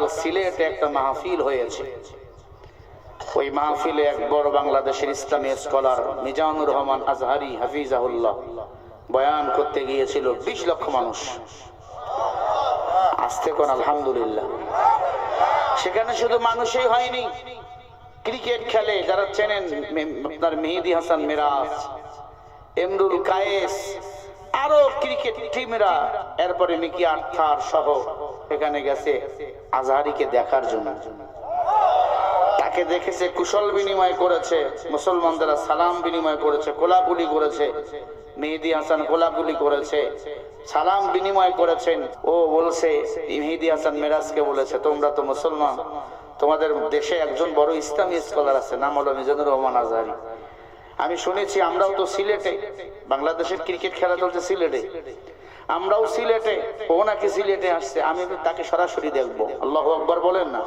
গতকাল সিলেটে একটা মাহফিল হয়েছে। ওই মাহফিলে এক বড় বাংলাদেশের ইসলামী স্কলার মিজানুর রহমান আজহারি হাফিজাহুল্লাহ বয়ান করতে গিয়েছিল বিশ লক্ষ মানুষ। আসতে কোন আলহামদুলিল্লাহ। সেখানে শুধু মানুষই হয়নি, ক্রিকেট খেলে যারা চেনেন আপনার মেহেদি হাসান মিরাজ, এমরুল কায়েস, আরও ক্রিকেট টিমরা, এরপরে মিকি আর্থার সহ এখানে গেছে আজহারিকে দেখার জন্য। তাকে দেখেছে, কুশল বিনিময় করেছে, মুসলমানদের সালাম বিনিময় করেছে, কোলাকুলি করেছে। মেহেদি হাসান কোলাকুলি করেছে, সালাম বিনিময় করেছেন। ও বলছে মেহেদি হাসান মেরাজকে বলেছে, তোমরা তো মুসলমান, তোমাদের দেশে একজন বড় ইসলামী স্কলার আছে, নাম হলো মিজানুর রহমান আজহারি। আমি শুনেছি আমরাও তো সিলেটে, বাংলাদেশের ক্রিকেট খেলা চলছে সিলেটে। আমরাও সিলেটে, ও নাকি সিলেটে আসছে, আমি তাকে সরাসরি দেখব। আল্লাহ আকবর বলেন না।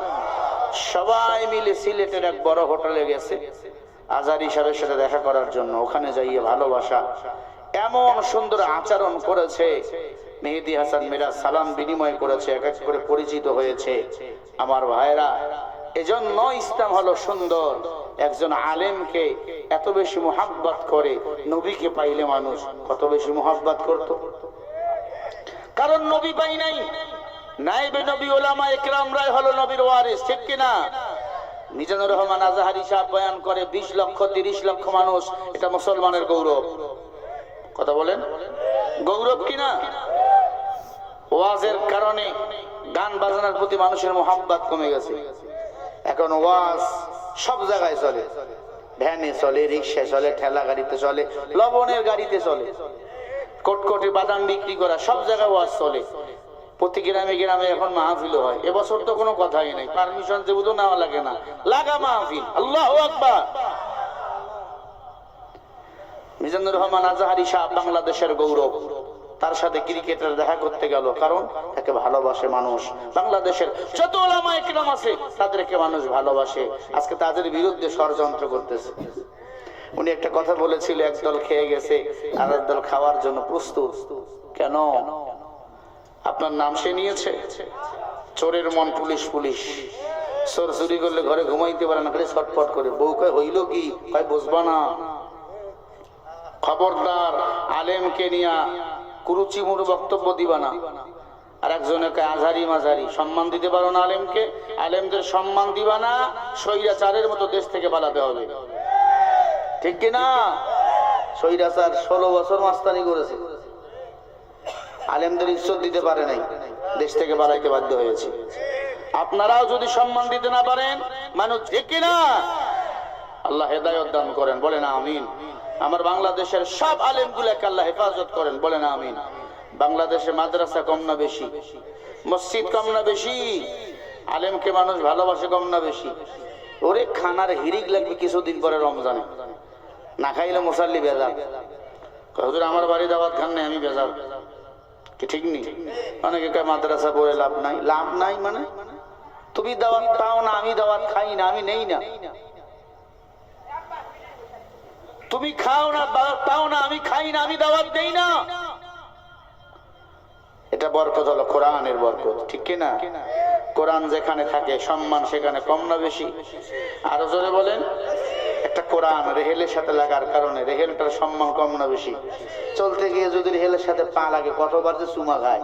সবাই মিলে সিলেটের এক বড় হোটেলে গেছে, আজারি সাহেবের সাথে দেখা করার জন্য। ওখানে যাইয়ে ভালোবাসা, এমন সুন্দর আচরণ করেছে। মেহেদি হাসান মিরা সালাম বিনিময় করেছে, এক এক করে পরিচিত হয়েছে। আমার ভাইরা এজন্য ইসলাম হলো সুন্দর। একজন আলেমকে এত বেশি মোহাব্বত করে, নবীকে পাইলে মানুষ কত বেশি মোহাব্বত করত। কারণ নবী পাই নাই। নাইবে নবী ওলামা একরাম রায় হলো নবীর ওয়ারিস, ঠিক কিনা? মিজানুর রহমান আজাহারি সাহেব বয়ান করে, বিশ লক্ষ, তিরিশ লক্ষ মানুষ, এটা মুসলমানের গৌরব। কথা বলেন? গৌরব কিনা? ওয়াজের কারণে গান বাজনার প্রতি মানুষের মোহাম্মত কমে গেছে। এখন ওয়াজ সব জায়গায় চলে। ভ্যানে চলে, রিক্সায় চলে, ঠেলা গাড়িতে চলে, লবণের গাড়িতে চলে। কোটকোটে বাদাম বিক্রি করা, সব জায়গায় ওয়াজ চলে। প্রতি গ্রামে গ্রামে এখন মাহফিল হয়। এবছর তো কোনো কথাই নেই। পারমিশন যেহেতু নেওয়া লাগে না। লাগা মাহফিল। আল্লাহ আকবার। মিজানুর রহমান আজাহারি শাহ বাংলাদেশের গৌরব। তার সাথে ক্রিকেটার দেখা করতে গেল। কারণ তাকে ভালোবাসে মানুষ। বাংলাদেশের যত ওলামা একরাম আছে, তাদেরকে মানুষ ভালোবাসে। আজকে তাদের বিরুদ্ধে ষড়যন্ত্র করতেছে। উনি একটা কথা বলেছিল একদল খেয়ে গেছে আর একদল খাওয়ার জন্য প্রস্তুত। কেন? আপনার নাম সে নিয়েছে? চোরের মন পুলিশ পুলিশ। চোর চুরি করলে ঘরে ঘুমাইতে পারে না, খালি ছটফট করে। বউ কয়, হইল কি? কয়, বুঝবা না। খবরদার, আলেমকে নিয়া কুরুচিমুর বক্তব্য দিবা না। আর একজনকে আঝারি মাঝারি, সম্মান দিতে পারো না আলেমকে? আলেমদের সম্মান দিবা না, স্বৈরাচারের মতো দেশ থেকে পালাতে হবে। ঠিক কিনা? স্বৈরাচার ষোলো বছর মাস্তানি করেছে। আলেমদের ইজ্জত দিতে পারে নাই। দেশ থেকে পালাইতে বাধ্য হয়েছে। আপনারাও যদি সম্মান দিতে না পারেন, মানুষ ঠিক কিনা? আল্লাহ হেদায়ত দান করেন বলেন আমিন। আমার বাংলাদেশের সব আলেম গুলাকে আল্লাহ হেফাজত করেন বলেন আমিন। বাংলাদেশে মাদ্রাসা কম না বেশি, মসজিদ কম না বেশি, আলেমকে মানুষ ভালোবাসে কম না বেশি। ওরে খানার হিরিক লাগবে কিছুদিন পরে রমজানে। না খাইলে মুসাল্লি বেজার হুজুর, আমার বাড়ি দাওয়াত খান নাই, আমি বেজার কি ঠিক নেই অনেকে কয়, মাদ্রাসা পড়ে লাভ নাই। লাভ নাই মানে? তুমি দাওয়াত পাও না, আমি দাওয়াত খাই না, আমি নেই না। তুমি খাও না, দাওয়াত পাও না, আমি খাই না, আমি দাওয়াত দেই না। এটা বরকত হলো কোরআনের বরকত, ঠিক কি না? কোরআন যেখানে থাকে, সম্মান সেখানে কম না বেশি? আরও জোরে বলেন। একটা কোরআন রেহেলের সাথে লাগার কারণে রেহেলটার সম্মান কম না বেশি। চলতে গিয়ে যদি রেহেলের সাথে পা লাগে, কতবার যে চুমা খায়।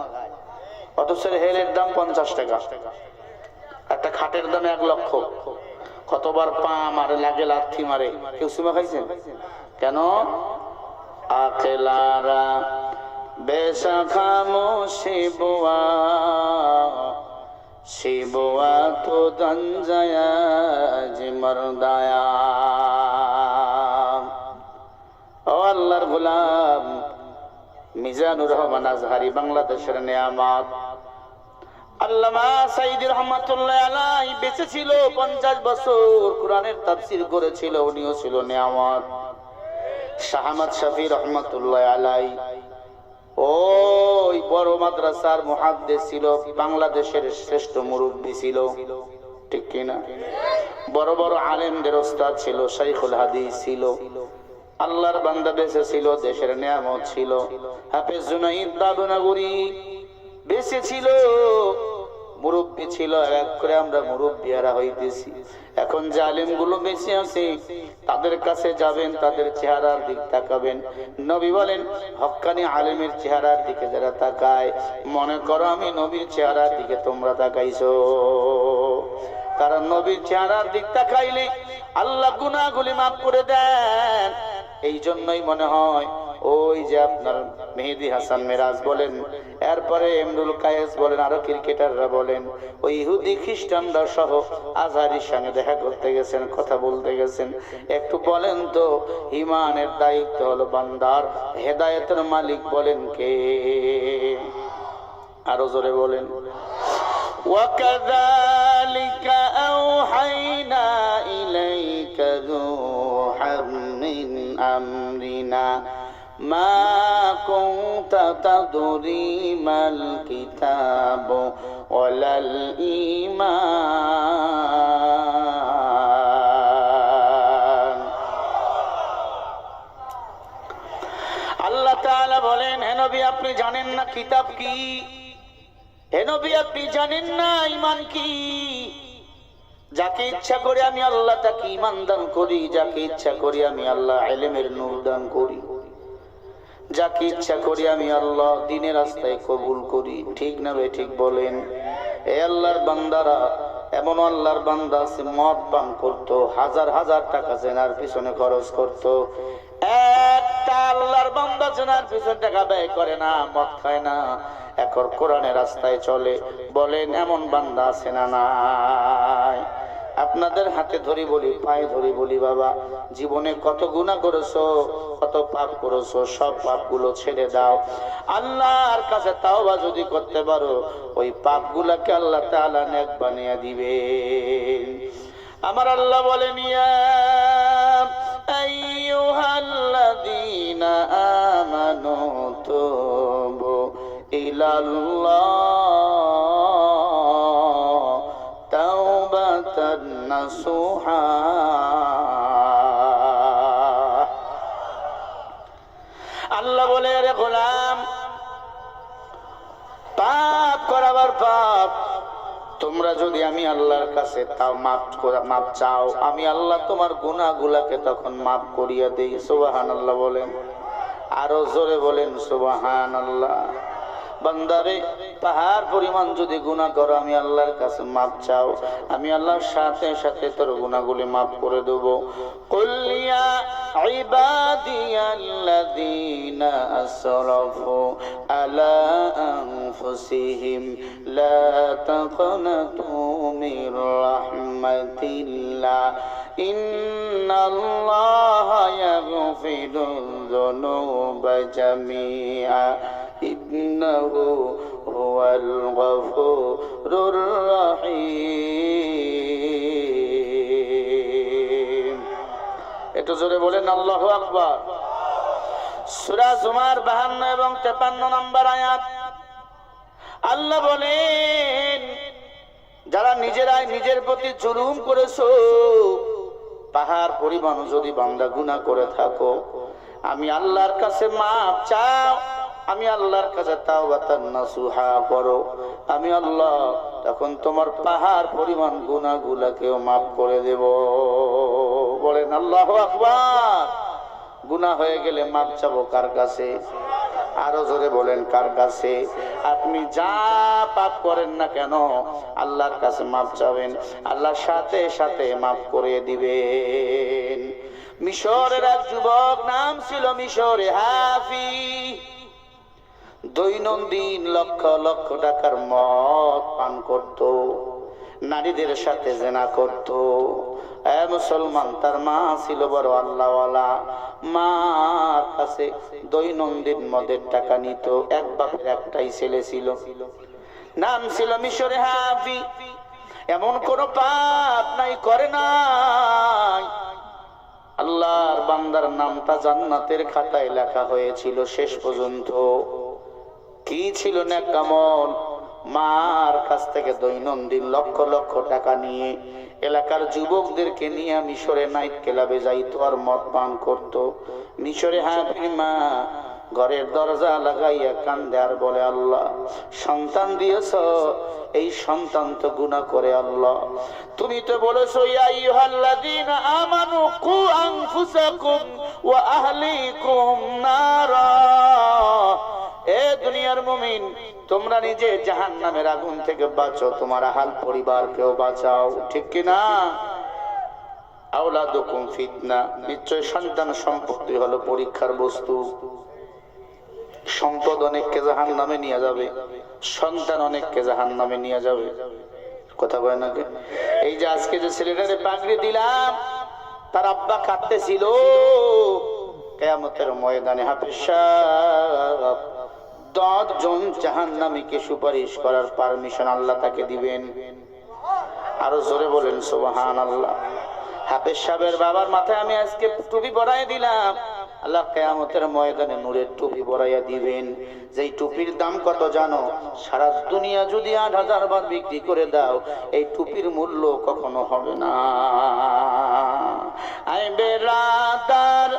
অথচ রেহেলের দাম পঞ্চাশ টাকা। একটা খাটের দাম এক লক্ষ। কতবার পা মারে, লাগে লাথি মারে। কেউ চুমা খাইছেন কেন? আকেলারা বেশা খামোশি বুয়া শিবুয়া তো দঞ্জয়া জি মরদায়া। মিজানুর রহমান আজহারি বাংলাদেশের নিয়ামত। আল্লামা বেঁচে ছিল পঞ্চাশ বছর করেছিল শাহামাদ ছিল, বাংলাদেশের শ্রেষ্ঠ মুরব্বী ছিল। ঠিক কিনা? বড় বড় আলেমদের ওস্তাদ ছিল, শাইখুল হাদিস ছিল। আল্লাহর বান্দা বেঁচে ছিল, দেশের নিয়ামত ছিল। হাফেজ জুনাইদ বেঁচে ছিল। মুরব্বী ছিল, এক করে আমরা মুরব্বিয়ারা হইতেছি। এখন জালিমগুলো বেঁচে আছে, তাদের কাছে যাবেন, তাদের চেহারার দিক তাকাবেন। নবী বলেন হক্কানি আলেমের চেহারার দিকে যারা তাকায়, মনে করো আমি নবীর চেহারার দিকে তোমরা তাকাইছো। কারণ নবীর চেহারার দিক তাকাইলে আল্লাহ গুনাহগুলি মাফ করে দেন। এই জন্যই মনে হয় ওই যে আপনার মেহেদি হাসান মেরাজ বলেন, এরপরে এমরুল কায়েস বলেন, আরও ক্রিকেটাররা বলেন, ওই ইহুদি খ্রিস্টানরা সহ আজহারির সঙ্গে দেখা করতে গেছেন, কথা বলতে গেছেন। একটু বলেন তো, ইমানের দায়িত্ব হলো বান্দার, হেদায়তের মালিক বলেন কে? আরও জোরে বলেন। ওয়াকাদালি ما كنت تدري ما الكتاب ولا الإيمان আল্লাহ তাআলা বলেন হে নবী আপনি জানেন না কিতাব কি হে নবী আপনি জানেন না ইমান কি যাকে ইচ্ছা করে আমি আল্লাহ তাকে ইমান দান করি যাকে ইচ্ছা করি আমি আল্লাহ এলেমের নূর দান করি যাকে ইচ্ছা করি আমি আল্লাহ দিনের রাস্তায় কবুল করি। ঠিক না ভাই, ঠিক বলেন? এ আল্লাহর বান্দারা, এমন আল্লাহর বান্দা আছে, মদ পান করতো, হাজার হাজার টাকা জেনার পিছনে খরচ করতো। একটা আল্লাহর বান্দা জেনার পিছনে টাকা ব্যয় করে না, মদ খায় না। এখন কোরআনের রাস্তায় চলে। বলেন, এমন বান্দা আছে না নাই? আপনাদের হাতে ধরি বলি, পায়ে ধরি বলি, বাবা। জীবনে কত গুণা করেছ, কত পাপ করেছ, সব পাপগুলো ছেড়ে দাও। আল্লাহর কাছে তাওবা যদি করতে পারো, ওই পাপগুলাকে আল্লাহ তাআলা নেক বানিয়ে দিবে আমার আল্লাহ বলেন, ইয়া আইয়ুহাল্লাযীনা আমানু তুবু ইলাল্লাহ। তাওবাতান আল্লাহ বলে রে গোলাম, পাপ করাবার পাপ। তোমরা যদি আমি আল্লাহর কাছে তাও মাপ মাপ চাও, আমি আল্লাহ তোমার গুনাহগুলাকে তখন মাফ করিয়া দেই। সুবাহান আল্লাহ বলেন। আরও জোরে বলেন সুবাহান আল্লাহ বান্দারে, পাহাড় পরিমাণ যদি গুণা করো, আমি আল্লাহর কাছে মাপ চাও। আমি আল্লাহর সাথে সাথে তোর গুণাগুলি মাফ করে দেব। কুলিয়া ইবাদিয়াল্লাযীনা আসরাফু আলা আনফুসিহিম, লা তাকনাতু মির রাহমাতিল্লাহ। ইন্নাল্লাহা ইয়াগফিরুয যুনুবা জামিআ। ইন্নাহু হুয়াল গফুরুর রহিম একটু জোরে বলেন, আল্লাহু আকবার। সূরা জুমার 52 এবং 53 নম্বর আয়াত। আল্লাহ বলেন, যারা নিজেরাই নিজের প্রতি জুলুম করেছ পাহাড় পরিমাণ যদি বান্দা গুনাহ করে থাকো, আমি আল্লাহর কাছে মাপ চাও। আমি আল্লাহর কাছে তাওবাতান নাসুহা করো। আমি আল্লাহ, তখন তোমার পাহাড় পরিমাণ গুনাহগুলাকেও মাফ করে দেব। বলেন, আল্লাহু আকবার! গুনাহ হয়ে গেলে মাপ চাবো কার কাছে? আরও জোরে বলেন, কার কাছে? আপনি যা পাপ করেন না কেন, আল্লাহর কাছে মাপ চাবেন। আল্লাহর সাথে সাথে মাফ করে দিবেন। মিশরের এক যুবক, নাম ছিল মিশরে হাফি। দৈনন্দিন লক্ষ লক্ষ টাকার মদ পান করত, নারীদের সাথে জেনা করত। মুসলমান, তার মা ছিল বড় আল্লাহওয়ালা। মার কাছে দৈনন্দিন মদের টাকা নিত, এক বাপের একটাই ছেলে ছিল। নাম ছিল মিশরে হাফি। এমন কোন পাপ নাই, করে নাই। আল্লাহর বান্দার নামটা জান্নাতের খাতায় লেখা হয়েছিল শেষ পর্যন্ত। কি ছিল না কামল মার কাছ থেকে দৈনন্দিন লক্ষ লক্ষ টাকা নিয়ে এলাকার যুবকদেরকে নিয়ে মিশরে নাইট ক্লাবে যাইতো আর মদ পান করত। মিশরে হাফির মা ঘরের দরজা লাগাইয়া কান্দে আর বলে, আল্লাহ, সন্তান দিয়েছ? এই সন্তান তো গুনাহ করে আল্লাহ। তুমি তো বলেছ আমানু কু আনফুসাকুম ওয়া আহলিকুম নারা। এ দুনিয়ার মুমিন, তোমরা নিজে জাহান্নামের আগুন থেকে বাঁচো, তোমার আহাল পরিবারকেও বাঁচাও, ঠিক কি না? আওলাদুকুম ফিতনা, নিশ্চয় সন্তান হলো জাহান নিয়ে যাবে জাহান কথা বলে এই যে আজকে যে ছেলেটারে পাগড়ি দিলাম, তার আব্বা কাঁদতেছিল। কেয়ামতের ময়দানে হাফিজ সাহেব দশ জন জাহান নামীকে সুপারিশ করার পারমিশন আল্লাহ তাকে দিবেন। আরও জোরে বলেন সোহান আল্লাহ হাফেজ সাহেবের বাবার মাথায় আমি আজকে টুপি পরাই দিলাম। আল্লাহ কেয়ামতের ময়দানে নূরের টুপি পরাইয়া দিবেন। যেই টুপির দাম কত জানো? সারা দুনিয়া যদি আট হাজার বার বিক্রি করে দাও, এই টুপির মূল্য কখনো হবে না। আই বেরাদার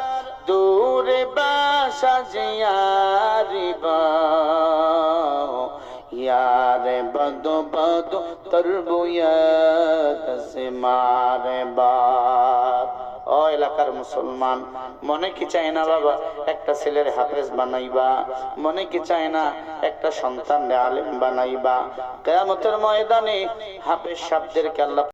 দূরে বাসা জিয়ারিবা यारे बदो बदो तरबुयत से मारे बात ও এলাকার মুসলমান মনে কি চায় না বাবা একটা ছেলের হাফেজ বানাইবা মনে কি চায় না একটা সন্তান আলেম বানাইবা কেয়ামতের ময়দানে হাফেজ শব্দেরকে আল্লাহ